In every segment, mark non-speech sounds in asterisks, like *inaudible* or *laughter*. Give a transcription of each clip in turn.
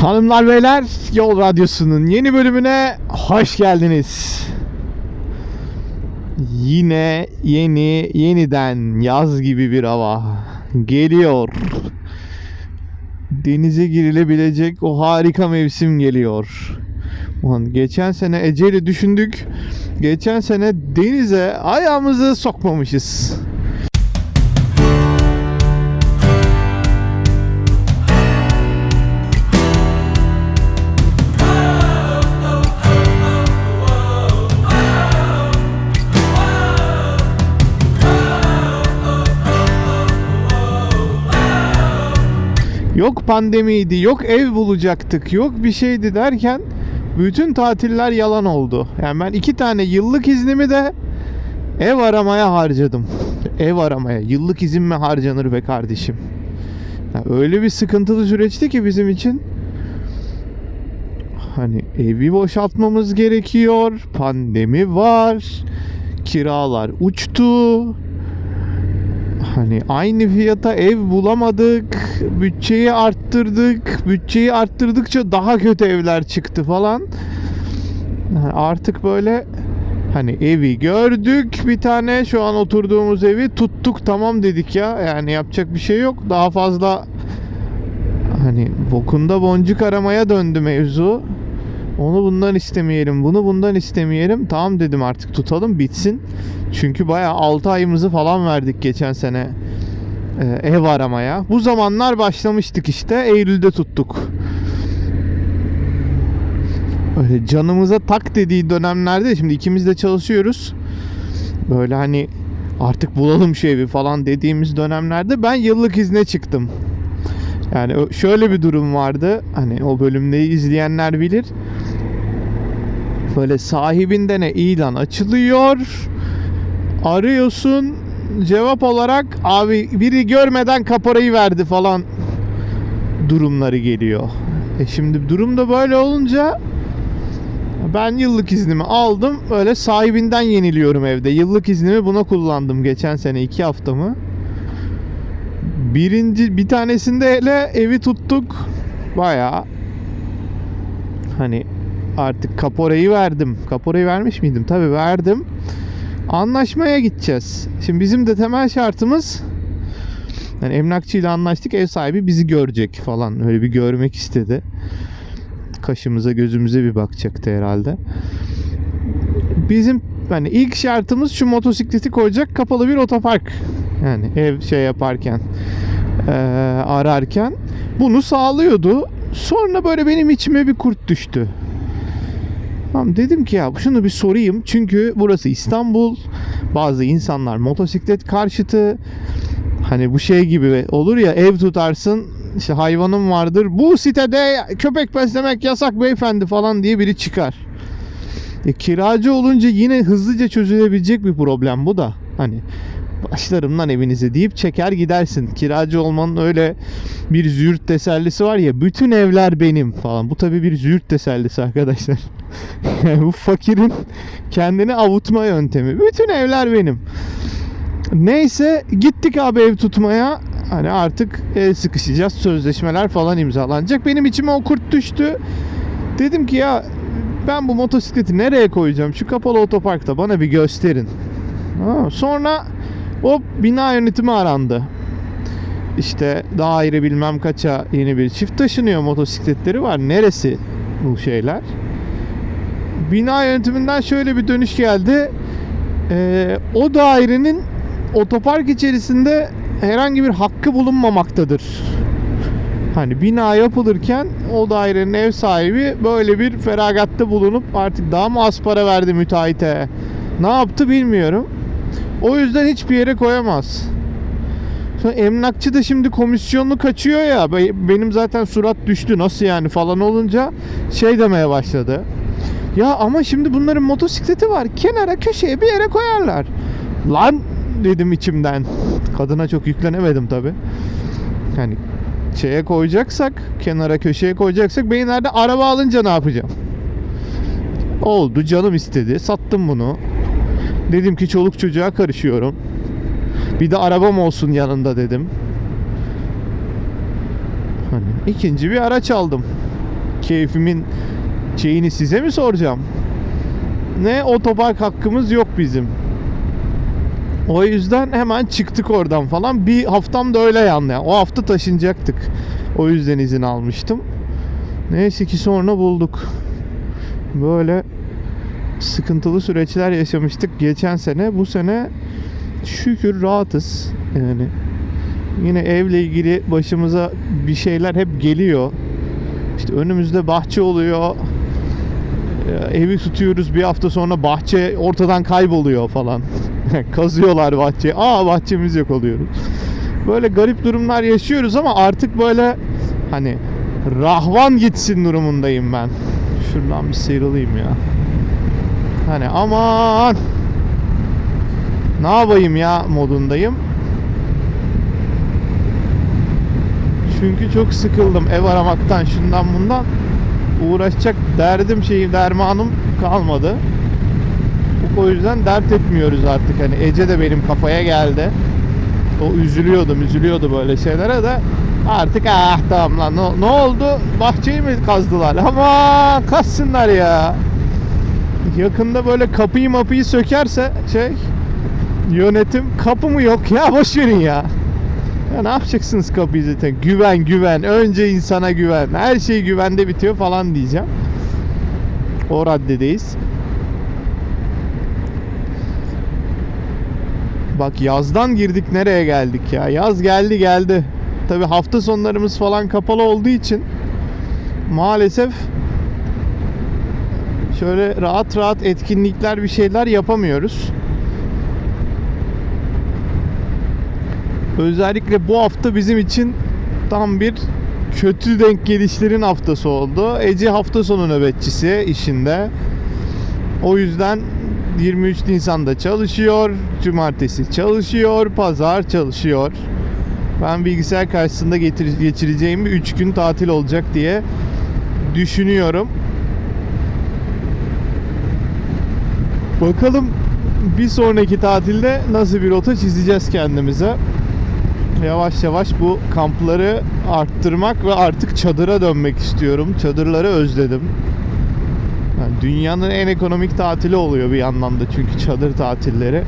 Hanımlar beyler Yol Radyosu'nun yeni bölümüne hoş geldiniz. Yine yeni yeniden yaz gibi bir hava geliyor. Denize girilebilecek o harika mevsim geliyor. Ulan geçen sene Ece'yle düşündük. Geçen sene denize ayağımızı sokmamışız. Yok pandemiydi, yok ev bulacaktık, yok bir şeydi derken bütün tatiller yalan oldu. Yani ben iki tane yıllık iznimi de ev aramaya harcadım. *laughs* Ev aramaya. Yıllık izin mi harcanır be kardeşim? Ya öyle bir sıkıntılı süreçti ki bizim için. Hani evi boşaltmamız gerekiyor. Pandemi var. Kiralar uçtu. Hani aynı fiyata ev bulamadık. Bütçeyi arttırdık. Bütçeyi arttırdıkça daha kötü evler çıktı falan. Artık böyle hani evi gördük bir tane şu an oturduğumuz evi tuttuk tamam dedik ya. Yani yapacak bir şey yok. Daha fazla hani bokunda boncuk aramaya döndü mevzu. Onu bundan istemeyelim, bunu bundan istemeyelim. Tamam dedim artık tutalım bitsin. Çünkü bayağı 6 ayımızı falan verdik geçen sene e, ev aramaya. Bu zamanlar başlamıştık işte. Eylül'de tuttuk. Öyle canımıza tak dediği dönemlerde şimdi ikimiz de çalışıyoruz. Böyle hani artık bulalım şu evi falan dediğimiz dönemlerde ben yıllık izne çıktım. Yani şöyle bir durum vardı. Hani o bölümleri izleyenler bilir. Böyle sahibinden ilan açılıyor. Arıyorsun cevap olarak abi biri görmeden kaparayı verdi falan durumları geliyor. E şimdi durum da böyle olunca ben yıllık iznimi aldım. Öyle sahibinden yeniliyorum evde. Yıllık iznimi buna kullandım geçen sene iki haftamı. Birinci bir tanesinde hele evi tuttuk. Bayağı hani artık kaporayı verdim. Kaporayı vermiş miydim? Tabii verdim. Anlaşmaya gideceğiz. Şimdi bizim de temel şartımız yani emlakçıyla anlaştık. Ev sahibi bizi görecek falan. Öyle bir görmek istedi. Kaşımıza gözümüze bir bakacaktı herhalde. Bizim hani ilk şartımız şu motosikleti koyacak kapalı bir otopark. Yani ev şey yaparken eee, ararken bunu sağlıyordu. Sonra böyle benim içime bir kurt düştü. Tamam dedim ki ya şunu bir sorayım. Çünkü burası İstanbul. Bazı insanlar motosiklet karşıtı. Hani bu şey gibi olur ya ev tutarsın işte hayvanın vardır. Bu sitede köpek beslemek yasak beyefendi falan diye biri çıkar. E, kiracı olunca yine hızlıca çözülebilecek bir problem bu da. Hani başlarım lan evinize deyip çeker gidersin. Kiracı olmanın öyle bir züğürt tesellisi var ya bütün evler benim falan. Bu tabi bir züğürt tesellisi arkadaşlar. *laughs* Yani bu fakirin kendini avutma yöntemi. Bütün evler benim. Neyse gittik abi ev tutmaya. Hani artık el sıkışacağız. Sözleşmeler falan imzalanacak. Benim içime o kurt düştü. Dedim ki ya ben bu motosikleti nereye koyacağım? Şu kapalı otoparkta bana bir gösterin. Sonra o bina yönetimi arandı. İşte daire bilmem kaça yeni bir çift taşınıyor motosikletleri var. Neresi bu şeyler? Bina yönetiminden şöyle bir dönüş geldi. Ee, o dairenin otopark içerisinde herhangi bir hakkı bulunmamaktadır. Hani bina yapılırken o dairenin ev sahibi böyle bir feragatta bulunup artık daha mı az para verdi müteahhite? Ne yaptı bilmiyorum. O yüzden hiçbir yere koyamaz. Sonra emlakçı da şimdi komisyonlu kaçıyor ya. be- Benim zaten surat düştü nasıl yani falan olunca şey demeye başladı. Ya ama şimdi bunların motosikleti var. Kenara köşeye bir yere koyarlar. Lan dedim içimden. Kadına çok yüklenemedim tabi. Yani şeye koyacaksak, kenara köşeye koyacaksak ben nerede araba alınca ne yapacağım? Oldu canım istedi. Sattım bunu. Dedim ki çoluk çocuğa karışıyorum. Bir de arabam olsun yanında dedim. Hani ikinci bir araç aldım. keyfimin şeyini size mi soracağım? Ne otopark hakkımız yok bizim. O yüzden hemen çıktık oradan falan. Bir haftam da öyle yandı. Yani o hafta taşınacaktık. O yüzden izin almıştım. Neyse ki sonra bulduk. Böyle sıkıntılı süreçler yaşamıştık geçen sene. Bu sene şükür rahatız. Yani yine evle ilgili başımıza bir şeyler hep geliyor. İşte önümüzde bahçe oluyor. Ee, Evi tutuyoruz bir hafta sonra bahçe ortadan kayboluyor falan. *laughs* Kazıyorlar bahçeyi. Aa bahçemiz yok oluyoruz. Böyle garip durumlar yaşıyoruz ama artık böyle hani rahvan gitsin durumundayım ben. Şuradan bir sıyrılayım ya. Hani aman ne yapayım ya modundayım. Çünkü çok sıkıldım ev aramaktan şundan bundan uğraşacak derdim şeyim dermanım kalmadı. O yüzden dert etmiyoruz artık hani Ece de benim kafaya geldi. O üzülüyordum üzülüyordu böyle şeylere de artık ah tamam lan ne, ne oldu bahçeyi mi kazdılar ama kazsınlar ya. Yakında böyle kapıyı mapıyı sökerse şey yönetim kapı mı yok ya *laughs* boş verin ya. Ya ne yapacaksınız kapıyı zaten? Güven güven. Önce insana güven. Her şey güvende bitiyor falan diyeceğim. O raddedeyiz. Bak yazdan girdik nereye geldik ya? Yaz geldi geldi. Tabi hafta sonlarımız falan kapalı olduğu için maalesef şöyle rahat rahat etkinlikler bir şeyler yapamıyoruz. Özellikle bu hafta bizim için tam bir kötü denk gelişlerin haftası oldu. Ece hafta sonu nöbetçisi işinde. O yüzden 23 Nisan'da çalışıyor, cumartesi çalışıyor, pazar çalışıyor. Ben bilgisayar karşısında geçireceğim bir 3 gün tatil olacak diye düşünüyorum. Bakalım bir sonraki tatilde nasıl bir rota çizeceğiz kendimize. Yavaş yavaş bu kampları arttırmak ve artık çadıra dönmek istiyorum. Çadırları özledim. Yani dünyanın en ekonomik tatili oluyor bir yandan da çünkü çadır tatilleri.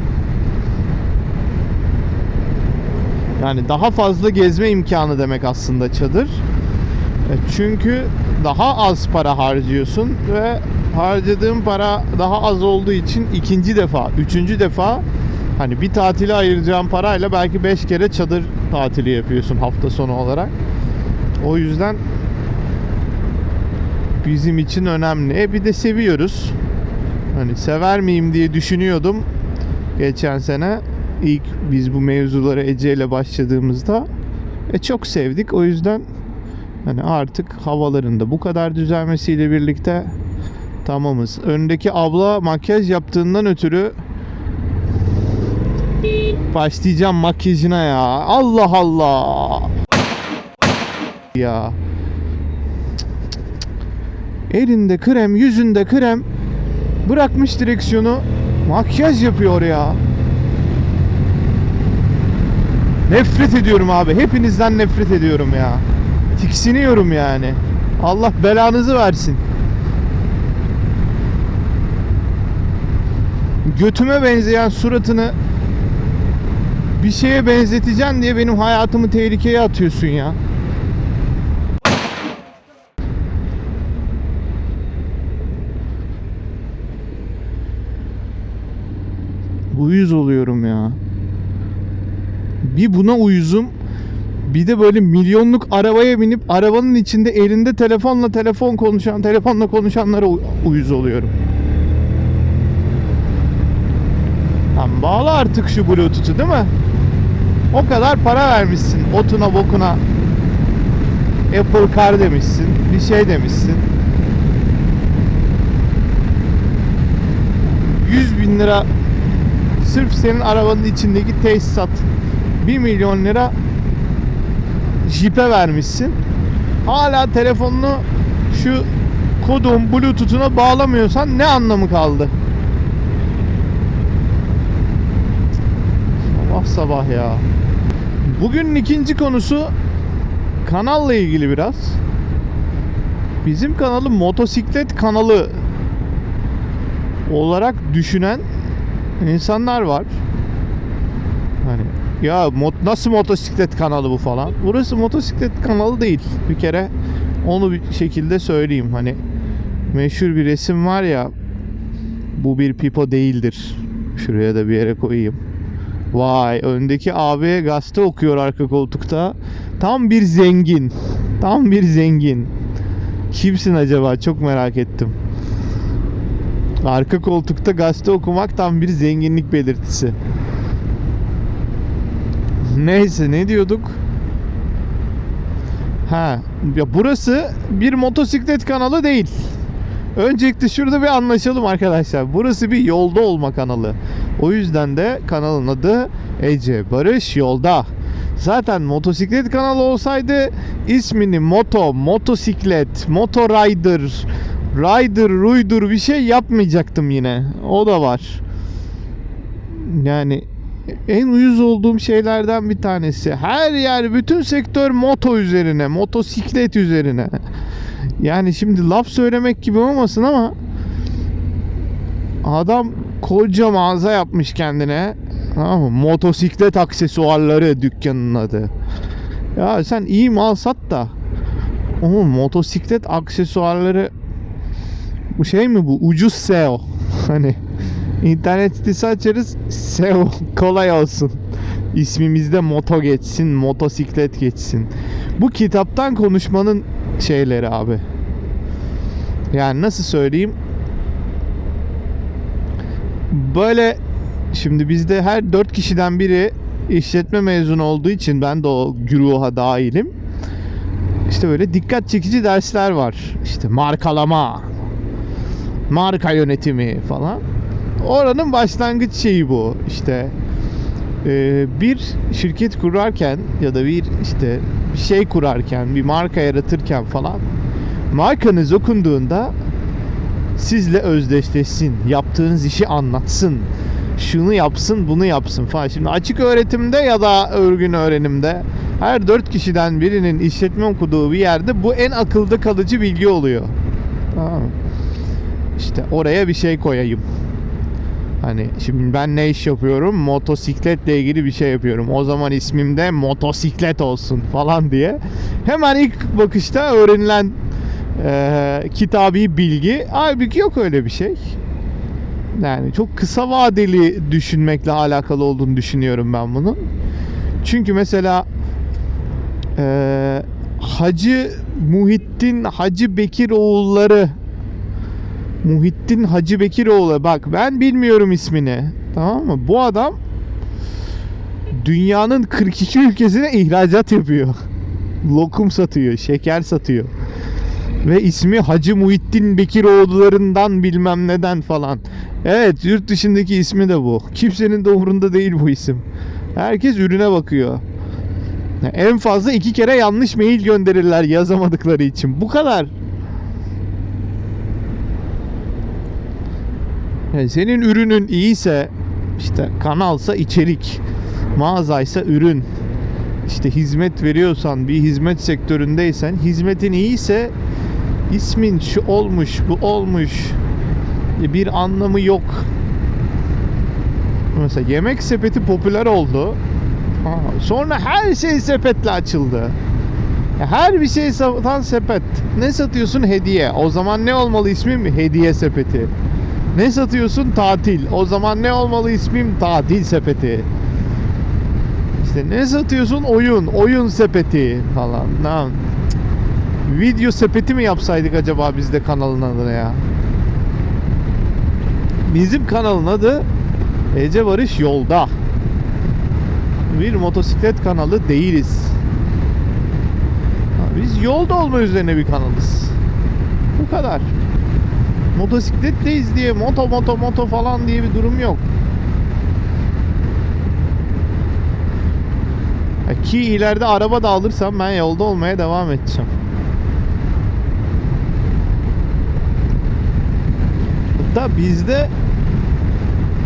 Yani daha fazla gezme imkanı demek aslında çadır. E, Çünkü daha az para harcıyorsun ve harcadığın para daha az olduğu için ikinci defa, üçüncü defa hani bir tatile ayıracağın parayla belki 5 kere çadır tatili yapıyorsun hafta sonu olarak. O yüzden bizim için önemli. E bir de seviyoruz. Hani sever miyim diye düşünüyordum geçen sene ilk biz bu mevzulara Ece ile başladığımızda e çok sevdik. O yüzden hani artık havalarında bu kadar düzelmesiyle birlikte tamamız. Öndeki abla makyaj yaptığından ötürü başlayacağım makyajına ya. Allah Allah. Ya. Elinde krem, yüzünde krem. Bırakmış direksiyonu. Makyaj yapıyor ya. Nefret ediyorum abi. Hepinizden nefret ediyorum ya. Tiksiniyorum yani. Allah belanızı versin. Götüme benzeyen suratını bir şeye benzeteceksin diye benim hayatımı tehlikeye atıyorsun ya. Uyuz oluyorum ya. Bir buna uyuzum. Bir de böyle milyonluk arabaya binip arabanın içinde elinde telefonla telefon konuşan, telefonla konuşanlara uyuz oluyorum. Bağla artık şu bluetooth'u değil mi? O kadar para vermişsin otuna bokuna. Apple Car demişsin, bir şey demişsin. 100 bin lira sırf senin arabanın içindeki tesisat 1 milyon lira jipe vermişsin. Hala telefonunu şu kodun bluetooth'una bağlamıyorsan ne anlamı kaldı? Sabah sabah ya. Bugünün ikinci konusu kanalla ilgili biraz. bizim kanalı motosiklet kanalı olarak düşünen insanlar var. Hani ya mot- nasıl motosiklet kanalı bu falan. Burası motosiklet kanalı değil. Bir kere onu bir şekilde söyleyeyim. Hani meşhur bir resim var ya bu bir pipo değildir. Şuraya da bir yere koyayım. Vay öndeki abi gazete okuyor arka koltukta. Tam bir zengin. Tam bir zengin. Kimsin acaba? Çok merak ettim. Arka koltukta gazete okumak tam bir zenginlik belirtisi. Neyse ne diyorduk? Ha, ya burası bir motosiklet kanalı değil. Öncelikle şurada bir anlaşalım arkadaşlar. Burası bir yolda olma kanalı. O yüzden de kanalın adı Ece Barış Yolda. Zaten motosiklet kanalı olsaydı ismini moto, motosiklet, motorider, rider, ruydur bir şey yapmayacaktım yine. O da var. Yani en uyuz olduğum şeylerden bir tanesi. Her yer, bütün sektör moto üzerine, motosiklet üzerine. Yani şimdi laf söylemek gibi olmasın ama adam koca mağaza yapmış kendine. Tamam mı? Motosiklet aksesuarları dükkanının adı. Ya sen iyi mal sat da ama motosiklet aksesuarları bu şey mi bu? Ucuz SEO. *laughs* Hani internet sitesi açarız SEO *laughs* kolay olsun. İsmimizde moto geçsin, motosiklet geçsin. Bu kitaptan konuşmanın şeyleri abi. Yani nasıl söyleyeyim? Böyle şimdi bizde her dört kişiden biri işletme mezunu olduğu için ben de o güruha dahilim. İşte böyle dikkat çekici dersler var. İşte markalama, marka yönetimi falan. Oranın başlangıç şeyi bu. İşte e, bir şirket kurarken ya da bir işte şey kurarken, bir marka yaratırken falan markanız okunduğunda sizle özdeşleşsin, yaptığınız işi anlatsın, şunu yapsın, bunu yapsın falan. Şimdi açık öğretimde ya da örgün öğrenimde her dört kişiden birinin işletme okuduğu bir yerde bu en akılda kalıcı bilgi oluyor. Tamam? İşte oraya bir şey koyayım. Hani şimdi ben ne iş yapıyorum? Motosikletle ilgili bir şey yapıyorum. O zaman ismim de motosiklet olsun falan diye. Hemen ilk bakışta öğrenilen e, kitabi bilgi. Halbuki yok öyle bir şey. Yani çok kısa vadeli düşünmekle alakalı olduğunu düşünüyorum ben bunun. Çünkü mesela e, Hacı Muhittin Hacı Bekir oğulları Muhittin Hacı Bekiroğlu bak ben bilmiyorum ismini tamam mı bu adam dünyanın 42 ülkesine ihracat yapıyor *laughs* lokum satıyor şeker satıyor ve ismi Hacı Muhittin Bekiroğullarından bilmem neden falan. Evet yurt dışındaki ismi de bu. Kimsenin de umurunda değil bu isim. Herkes ürüne bakıyor. En fazla iki kere yanlış mail gönderirler yazamadıkları için. Bu kadar. Yani senin ürünün iyiyse işte kanalsa içerik, mağazaysa ürün, işte hizmet veriyorsan bir hizmet sektöründeysen hizmetin iyiyse ismin şu olmuş bu olmuş e, bir anlamı yok. Mesela yemek sepeti popüler oldu. Sonra her şey sepetle açıldı. Her bir şey satan sepet. Ne satıyorsun? Hediye. O zaman ne olmalı ismim? Hediye sepeti. Ne satıyorsun? Tatil. O zaman ne olmalı ismim? Tatil sepeti. İşte ne satıyorsun? Oyun. Oyun sepeti falan. Ne? Video sepeti mi yapsaydık acaba biz de kanalın adına ya? Bizim kanalın adı Ece Barış Yolda. Bir motosiklet kanalı değiliz. Biz yolda olma üzerine bir kanalız. Bu kadar motosikletteyiz diye moto moto moto falan diye bir durum yok. Ki ileride araba da alırsam ben yolda olmaya devam edeceğim. Hatta bizde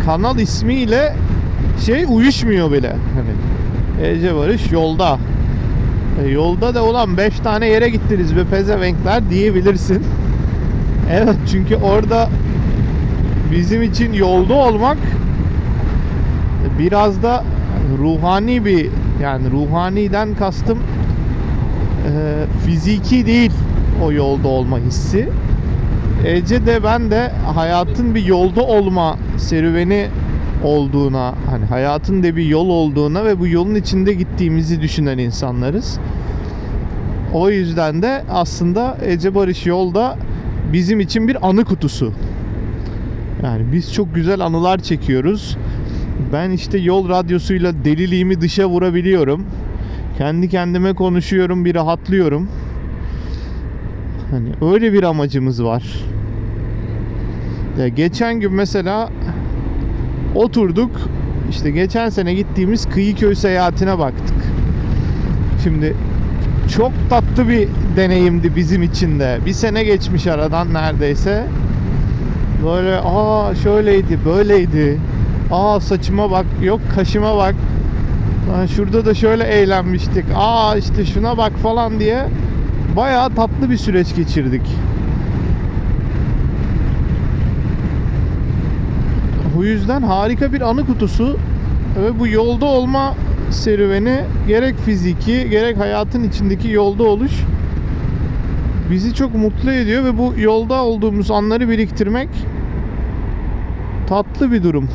kanal ismiyle şey uyuşmuyor bile. Hani Ece Barış yolda. E, yolda da ulan 5 tane yere gittiniz be pezevenkler diyebilirsin. *laughs* Evet çünkü orada bizim için yolda olmak biraz da ruhani bir yani ruhaniden kastım e, fiziki değil o yolda olma hissi. Ece de ben de hayatın bir yolda olma serüveni olduğuna, hani hayatın da bir yol olduğuna ve bu yolun içinde gittiğimizi düşünen insanlarız. O yüzden de aslında Ece Barış yolda bizim için bir anı kutusu. Yani biz çok güzel anılar çekiyoruz. Ben işte yol radyosuyla deliliğimi dışa vurabiliyorum. Kendi kendime konuşuyorum, bir rahatlıyorum. Hani öyle bir amacımız var. Ya geçen gün mesela oturduk işte geçen sene gittiğimiz Kıyıköy seyahatine baktık. Şimdi çok tatlı bir deneyimdi bizim için de. Bir sene geçmiş aradan neredeyse. Böyle aa şöyleydi, böyleydi. Aa saçıma bak, yok kaşıma bak. Lan şurada da şöyle eğlenmiştik. Aa işte şuna bak falan diye bayağı tatlı bir süreç geçirdik. Bu yüzden harika bir anı kutusu ve bu yolda olma serüveni gerek fiziki gerek hayatın içindeki yolda oluş bizi çok mutlu ediyor ve bu yolda olduğumuz anları biriktirmek tatlı bir durum.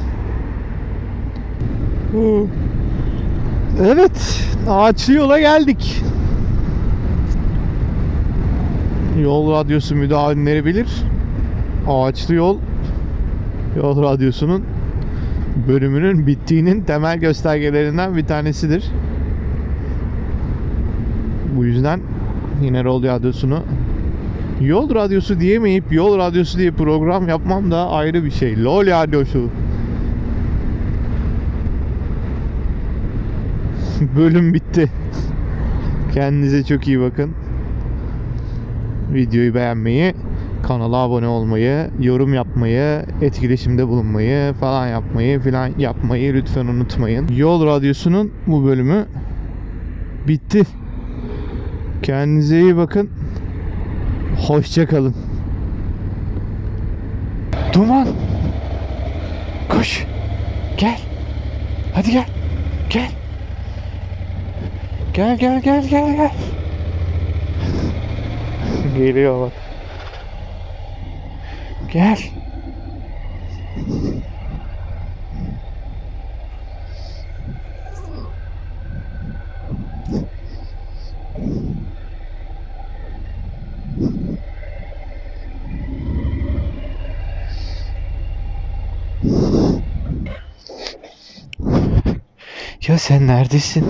Evet, ağaçlı yola geldik. Yol radyosu müdavimleri bilir. Ağaçlı yol Yol Radyosu'nun bölümünün bittiğinin temel göstergelerinden bir tanesidir. Bu yüzden yine Yol Radyosu'nu Yol Radyosu diyemeyip Yol Radyosu diye program yapmam da ayrı bir şey. LOL Radyosu. *laughs* Bölüm bitti. Kendinize çok iyi bakın. Videoyu beğenmeyi, kanala abone olmayı, yorum yapmayı, etkileşimde bulunmayı falan yapmayı filan yapmayı lütfen unutmayın. Yol Radyosu'nun bu bölümü bitti. Kendinize iyi bakın. Hoşça kalın. Duman. Koş. Gel. Hadi gel. Gel. Gel gel gel gel gel. Geliyor bak. Gel. Ya sen neredesin?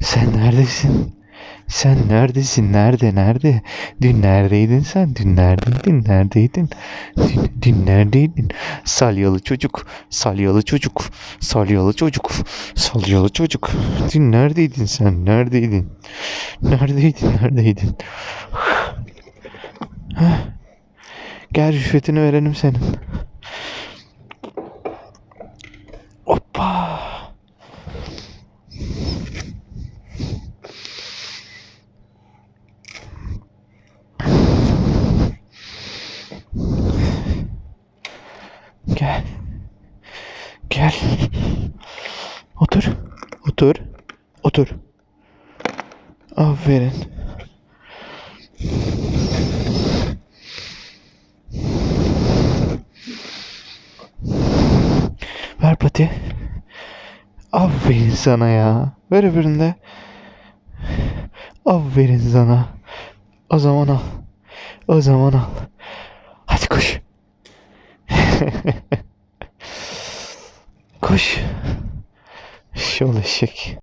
Sen neredesin? Sen neredesin? Nerede? Nerede? Dün neredeydin sen? Dün neredeydin? Neredeydin? Dün, dün neredeydin? Salyalı çocuk. Salyalı çocuk. Salyalı çocuk. Salyalı çocuk. Dün neredeydin sen? Neredeydin? Neredeydin? Neredeydin? Gel rüşvetini verelim senin. Hoppa. Gel. Gel. Otur. Otur. Otur. Aferin. Ver pati. Aferin sana ya. Ver öbüründe. Aferin sana. O zaman al. O zaman al. *laughs* Koş. Şol eşek.